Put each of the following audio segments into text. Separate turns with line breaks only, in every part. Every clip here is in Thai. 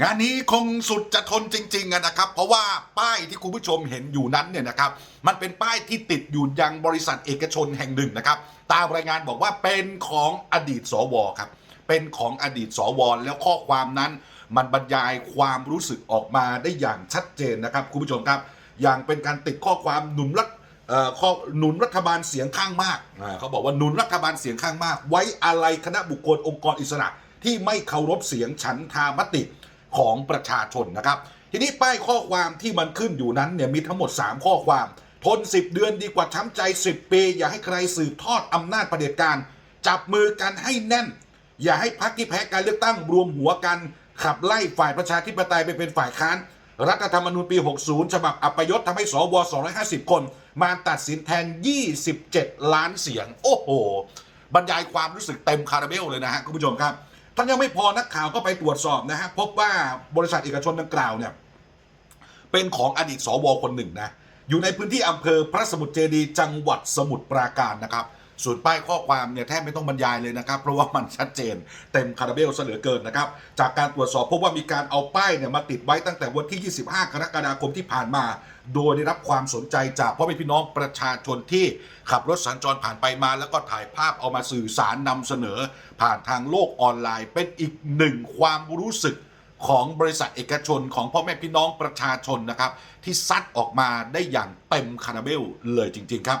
งานนี้คงสุดจะทนจริงๆนะครับ เพราะว่าป้ายที่คุณผู้ชมเห็นอยู่นั้นเนี่ยนะครับ มันเป็นป้ายที่ติดอยู่ยังบริษัทเอกชนแห่งหนึ่งนะครับ ตามรายงานบอกว่าเป็นของอดีตสวครับ เป็นของอดีตสวแล้วข้อความนั้น มันบรรยายความรู้สึกออกมาได้อย่างชัดเจนนะครับคุณผู้ชมครับ อย่างเป็นการติดข้อความหนุนรัฐข้อหนุนรัฐบาลเสียงข้างมาก เขาบอกว่าหนุนรัฐบาลเสียงข้างมาก ไว้อะไรคณะบุคคลองค์กรอิสระที่ไม่เคารพเสียงฉันทามติ ของประชาชนนะครับ ทีนี้ป้ายข้อความที่มันขึ้นอยู่นั้นเนี่ยมีทั้งหมด 3 ข้อความ ทน 10 เดือนดีกว่าช้ำใจ 10 ปี อย่าให้ใครสืบทอดอำนาจเผด็จการ จับมือกันให้แน่น อย่าให้พรรคที่แพ้การเลือกตั้งรวมหัวกัน ขับไล่ฝ่ายประชาธิปไตยไปเป็นฝ่ายค้านรัฐธรรมนูญปี 60 ฉบับอัปยศทำให้สว 250 คน มาตัดสินแทน 27 ล้านเสียง โอ้โห บรรยายความรู้สึกเต็มคาราเบลเลยนะฮะ คุณผู้ชมครับ ท่านยังไม่พอนักข่าวก็ไปตรวจสอบนะฮะพบว่าบริษัทเอกชนดังกล่าวเนี่ยเป็นของอดีตสวคนหนึ่งนะอยู่ในพื้นที่อำเภอพระสมุทรเจดี จังหวัดสมุทรปราการนะครับ ส่วนป้ายข้อความเนี่ยแทบไม่ต้องบรรยายเลยนะครับ เพราะว่ามันชัดเจนเต็มคาราเบลเหลือเกินนะครับ จากการตรวจสอบพบว่ามีการเอาป้ายเนี่ยมาติดไว้ตั้งแต่วันที่ 25 กรกฎาคมที่ผ่านมา โดยได้รับความสนใจจากพ่อแม่พี่น้องประชาชนที่ขับรถสัญจรผ่านไปมา แล้วก็ถ่ายภาพเอามาสื่อสารนำเสนอ ผ่านทางโลกออนไลน์ เป็นอีกหนึ่งความรู้สึกของบริษัทเอกชนของพ่อแม่พี่น้องประชาชนนะครับ ที่ซัดออกมาได้อย่างเต็มคาราเบลเลยจริง ๆ ครับ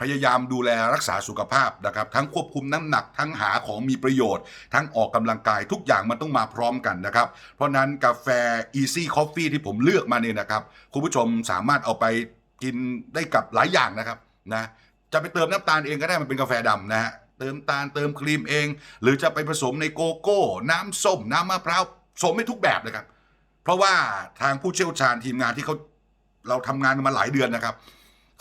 พยายามดูแลรักษาสุขภาพนะครับ ทั้งควบคุมน้ำหนักทั้งหาของมีประโยชน์ ทั้งออกกำลังกายทุกอย่างมันต้องมาพร้อมกันนะครับ เพราะนั้นกาแฟ Easy Coffee ที่ผมเลือกมาเนี่ยนะครับ คุณผู้ชมสามารถเอาไปกินได้กับหลายอย่างนะครับนะจะไปเติมน้ำตาลเองก็ได้มันเป็นกาแฟดำนะฮะเติมตาลเติมครีมเอง หรือจะไปผสมในโกโก้ น้ำส้ม น้ำมะพร้าวผสมให้ทุกแบบเลยครับ เพราะว่าทางผู้เชี่ยวชาญทีมงานที่เขาเราทำงานกันมาหลายเดือนนะครับ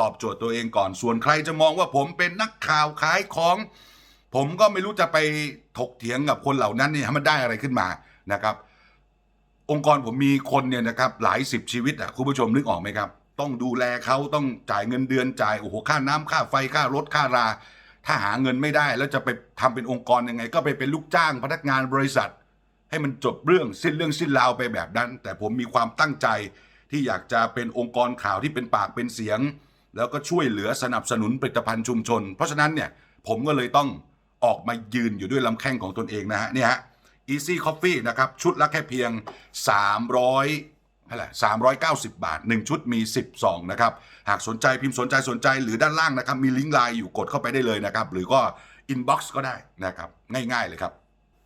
ตอบโจทย์ตัวเองก่อน ส่วนใครจะมองว่าผมเป็นนักข่าวขายของ ผมก็ไม่รู้จะไปถกเถียงกับคนเหล่านั้นเนี่ยมันได้อะไรขึ้นมานะครับ องค์กรผมมีคนเนี่ยนะครับหลายสิบชีวิตอะคุณผู้ชมนึกออกไหมครับ ต้องดูแลเขาต้องจ่ายเงินเดือนจ่ายโอ้โหค่าน้ำค่าไฟค่ารถค่ารา ถ้าหาเงินไม่ได้ แล้วจะไปทำเป็นองค์กรยังไง ก็ไปเป็นลูกจ้างพนักงานบริษัท ให้มันจบเรื่องสิ้นเรื่องสิ้นราวไปแบบนั้น แต่ผมมีความตั้งใจที่อยากจะเป็นองค์กรข่าวที่เป็นปากเป็นเสียง แล้วก็ช่วยเหลือสนับสนุนผลิตภัณฑ์ชุมชน เพราะฉะนั้นเนี่ยผมก็เลยต้องออกมายืนอยู่ด้วยลำแข้งของตนเองนะฮะเนี่ยฮะ Easy Coffee นะครับ ชุดละแค่เพียง 300อะไร390 บาท 1 ชุดมี 10ซองนะครับ หากสนใจพิมพ์สนใจสนใจหรือด้านล่างนะครับ มีลิงก์ไลน์อยู่กดเข้าไปได้เลยนะครับ หรือก็ inbox ก็ได้นะครับ ง่ายๆเลยครับ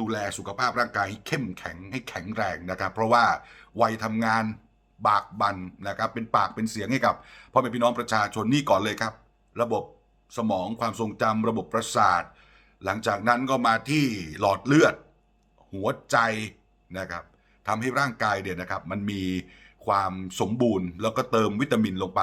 ดูแลสุขภาพร่างกายให้เข้มแข็งให้แข็งแรงนะครับ เพราะว่าวัยทำงานบากบันนะครับ เป็นปากเป็นเสียงให้กับพ่อแม่พี่น้องประชาชนนี่ก่อนเลยครับ ระบบสมองความทรงจำระบบประสาท หลังจากนั้นก็มาที่หลอดเลือด หัวใจนะครับทำให้ร่างกายเนี่ยนะครับ มันมีความสมบูรณ์แล้วก็เติมวิตามินลงไป